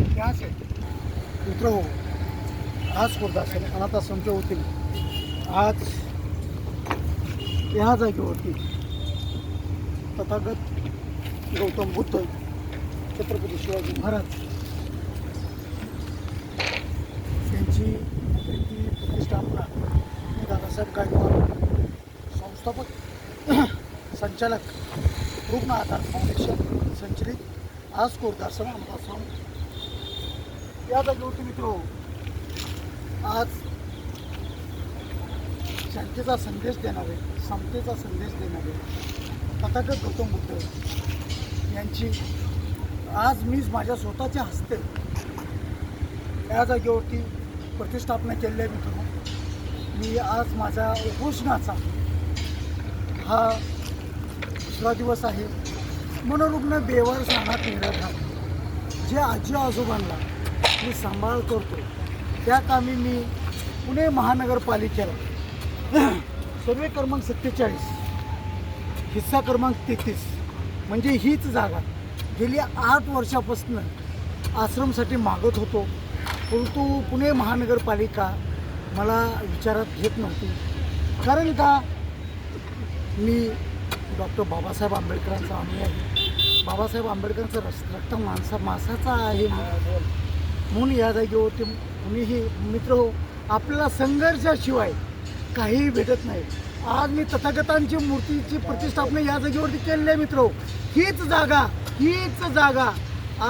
इतिहास आहे. मित्र हो आज खुर्दासन अनाथ आश्रमच्या वतीने. आज या जागेवरती तथागत गौतम बुद्ध छत्रपती शिवाजी महाराज यांची प्रतिष्ठापना दादासाहेब गायकवाड संस्थापक संचालक रुग्ण आधार फाउंडेशन संचलित आज कोरदासम आश्रम या जागेवरती मित्र. आज शांतीचा संदेश देणारे समतेचा संदेश देणारे तथागत गौतम बुद्ध यांची आज मी माझ्या स्वतःच्या हस्ते या जागेवरती प्रतिष्ठापना केलेली आहे मित्र मी आज माझ्या उपोषणाचा हा दुसरा दिवस आहे. मनोरुग्ण बेवार सामात निराधार जे आजी आजोबांना मी सांभाळ करतो त्या कामी मी पुणे महानगरपालिकेला सर्वे क्रमांक सत्तेचाळीस हिस्सा क्रमांक तेहतीस म्हणजे हीच जागा गेली आठ वर्षापासून आश्रमसाठी मागत होतो. परंतु पुणे महानगरपालिका मला विचारात घेत नव्हती. कारण का? मी डॉक्टर बाबासाहेब आंबेडकरांचा अनुयायी बाबासाहेब आंबेडकरांचा रस रक्त माणसा माणसाचा आहे म्हणून या जागेवरती कुणीही मित्र हो आपल्याला संघर्षाशिवाय काहीही भेटत नाही. आज मी तथागतांची मूर्तीची प्रतिष्ठापना या जागेवरती केलेली आहे मित्र हो. हीच जागा हीच जागा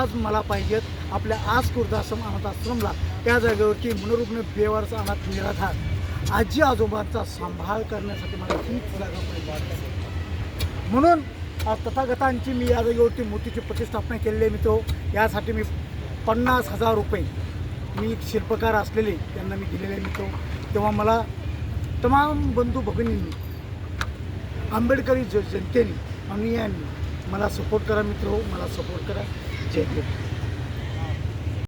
आज मला पाहिजेत. आपल्या आज कुर्दाश्रम अनाथ आश्रमला त्या जागेवरती मनोरुग्ण बेवारचा अनाथ निराधार आजी आजोबांचा सांभाळ करण्यासाठी मला हीच जागा पाहिजे. म्हणून आज तथागतांची मी या जागेवरती मूर्तीची प्रतिष्ठापना केलेली आहे मित्र हो. यासाठी मी पन्नास हजार रुपये मी एक शिल्पकार असलेले त्यांना मी दिलेले मिळतो तेव्हा मला तमाम बंधू भगिनींनी आंबेडकरी ज जनतेने अनुयायांनी मला सपोर्ट करा मित्र. मला सपोर्ट करा. जय हिंद.